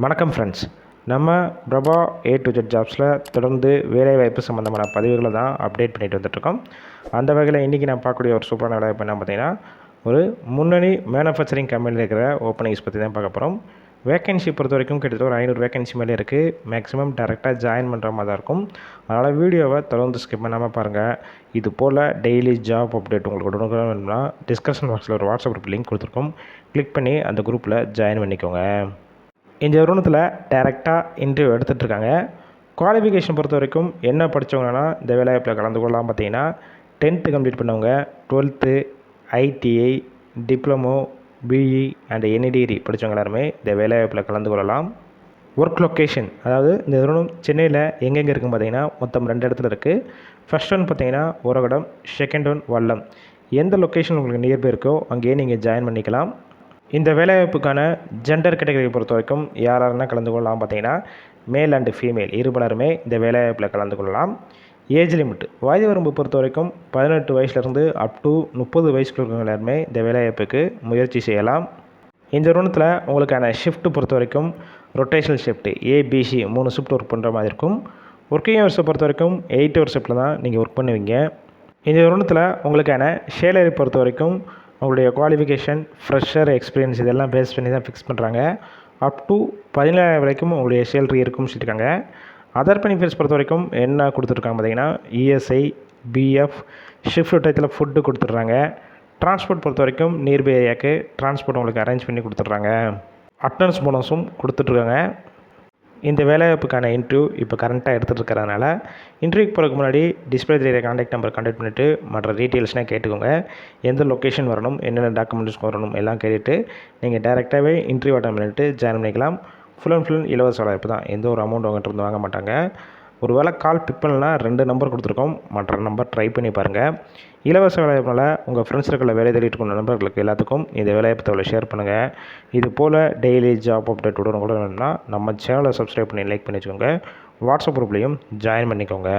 வணக்கம் ஃப்ரெண்ட்ஸ் நம்ம Prabha A to Z ஜாப்ஸில் தொடர்ந்து வேலைவாய்ப்பு சம்மந்தமான பதிவுகளை தான் அப்டேட் பண்ணிட்டு வந்துட்டுருக்கோம். அந்த வகையில் இன்றைக்கி நான் பார்க்கக்கூடிய ஒரு சூப்பரான வேலைவாய்ப்பு என்ன பார்த்தீங்கன்னா ஒரு முன்னணி மேனுஃபேக்சரிங் கம்பெனியில் இருக்கிற ஓப்பனிங்ஸ் பற்றி தான் பார்க்க போகிறோம் வேகன்சி பொறுத்த வரைக்கும் கிட்டத்தட்ட ஒரு ஐநூறு வேக்கன்சி மேலே இருக்குது மேக்ஸிமம் டேரெக்டாக ஜாயின் பண்ணுற மாதிரி தான் இருக்கும். அதனால் வீடியோவை தொடர்ந்து ஸ்கிப் பண்ணாமல் பாருங்கள் இது போல் டெய்லி ஜாப் அப்டேட் உங்களுக்கு உடனுக்குடன் வேணும்னா டிஸ்கஷன் பாக்ஸில் ஒரு வாட்ஸ்அப் குரூப் லிங்க் கொடுத்துருக்கோம். கிளிக் பண்ணி அந்த குரூப்பில் ஜாயின் பண்ணிக்கோங்க. இந்த நிறுவனத்தில் டேரெக்டாக இன்டர்வியூ எடுத்துகிட்ருக்காங்க குவாலிஃபிகேஷன் பொறுத்த வரைக்கும் என்ன படித்தவங்கன்னா இந்த வேலைவாய்ப்பில் கலந்து கொள்ளலாம் பார்த்தீங்கன்னா டென்த்து கம்ப்ளீட் பண்ணவங்க twelfth ITI diploma BE and any degree படித்தவங்க எல்லாருமே இந்த வேலைவாய்ப்பில் கலந்து கொள்ளலாம். ஒர்க் லொக்கேஷன் அதாவது இந்த நிறுவனம் சென்னையில் எங்கெங்கே இருக்குன்னு பார்த்தீங்கன்னா மொத்தம் ரெண்டு இடத்துல இருக்குது ஃபர்ஸ்ட் ஒன் பார்த்தீங்கன்னா உரகடம் செகண்ட் ஒன் வல்லம். எந்த லொக்கேஷன் உங்களுக்கு நியர்பை இருக்கோ அங்கேயே நீங்கள் ஜாயின் பண்ணிக்கலாம். இந்த வேலைவாய்ப்புக்கான ஜெண்டர் கேட்டகரி பொறுத்த வரைக்கும் யார் யாருன்னா கலந்து கொள்ளலாம் பார்த்தீங்கன்னா மேல் அண்டு ஃபீமேல் இருபலருமே இந்த வேலைவாய்ப்பில் கலந்து கொள்ளலாம். ஏஜ் லிமிட் வயது வரம்பு பொறுத்த வரைக்கும் பதினெட்டு வயசுலேருந்து அப் டு முப்பது வயசுக்குள்ள இருக்கிறவங்க எல்லாருமே இந்த வேலைவாய்ப்புக்கு முயற்சி செய்யலாம். இந்த நிறுவனத்தில் உங்களுக்கான ஷிஃப்ட் பொறுத்த வரைக்கும் ரொட்டேஷனல் ஷிஃப்ட் ஏபிசி மூணு ஷிஃப்ட் ஒர்க் பண்ணுற மாதிரி இருக்கும். ஒர்க்கிங் ஹவர்ஸை பொறுத்த வரைக்கும் எயிட் ஹவர் ஷிஃப்ட்டில் தான் நீங்கள் ஒர்க் பண்ணுவீங்க. இந்த நிறுவனத்தில் உங்களுக்கான சேலரி பொறுத்த வரைக்கும் உங்களுடைய குவாலிஃபிகேஷன் ஃப்ரெஷர் எக்ஸ்பீரியன்ஸ் இதெல்லாம் பேஸ் பண்ணி தான் ஃபிக்ஸ் பண்ணுறாங்க அப் டு பதினேழாயிரம் வரைக்கும் உங்களுடைய சேலரி இருக்கும்னு சொல்லியிருக்காங்க. அதர் பெனிஃபிட்ஸ் பொறுத்த வரைக்கும் என்ன கொடுத்துருக்காங்க பார்த்தீங்கன்னா இஎஸ்ஐ பிஎஃப் ஷிஃப்ட் டயத்தில் ஃபுட்டு கொடுத்துட்றாங்க. டிரான்ஸ்போர்ட் பொறுத்த வரைக்கும் நியர்பை ஏரியாவுக்கு டிரான்ஸ்போர்ட் உங்களுக்கு அரேஞ்ச் பண்ணி கொடுத்துட்றாங்க. அட்டனன்ஸ் போனஸும் கொடுத்துட்ருக்காங்க இந்த வேலைவாய்ப்புக்கான இன்டர்வியூ இப்போ கரண்ட்டாக எடுத்துகிட்டு இருக்கிறதுனால இன்டர்வியூக்கு போகிறதுக்கு முன்னாடி டிஸ்பிளே தெரியுற காண்டாக்ட் நம்பர் கான்டாக்ட் பண்ணிவிட்டு மற்ற டீட்டெயில்ஸ்னால் கேட்டுக்கோங்க. எந்த லொக்கேஷன் வரணும் என்னென்ன டாக்குமெண்ட்ஸ் வரணும் எல்லாம் கேட்டுட்டு நீங்கள் டேரெக்டாகவே இன்டர்வியூ அட்டன் பண்ணிவிட்டு ஜாயின் பண்ணிக்கலாம். ஃபுல் அண்ட் ஃபுல் இலவச வாய்ப்பு தான். எந்த ஒரு அமௌண்ட் அவங்ககிட்ட இருந்து வாங்க மாட்டாங்க. ஒரு வேளை கால் பிக் பண்ணலாம் ரெண்டு நம்பர் கொடுத்துருக்கோம். மற்ற நம்பர் ட்ரை பண்ணி பாருங்கள் இலவச வேலைவாய்ப்பில் உங்கள் ஃப்ரெண்ட்ஸ் இருக்கிற வேலை தேடிட்டு இருக்க நண்பர்களுக்கு எல்லாத்துக்கும் இந்த வேலைவாய்ப்பு தகவலை ஷேர் பண்ணுங்கள் இது போல் டெய்லி ஜாப் அப்டேட் உடனே கூட வேணும்னா நம்ம சேனலை சப்ஸ்கிரைப் பண்ணி லைக் பண்ணி வச்சுக்கோங்க. வாட்ஸ்அப் குரூப்லேயும் ஜாயின் பண்ணிக்கோங்க.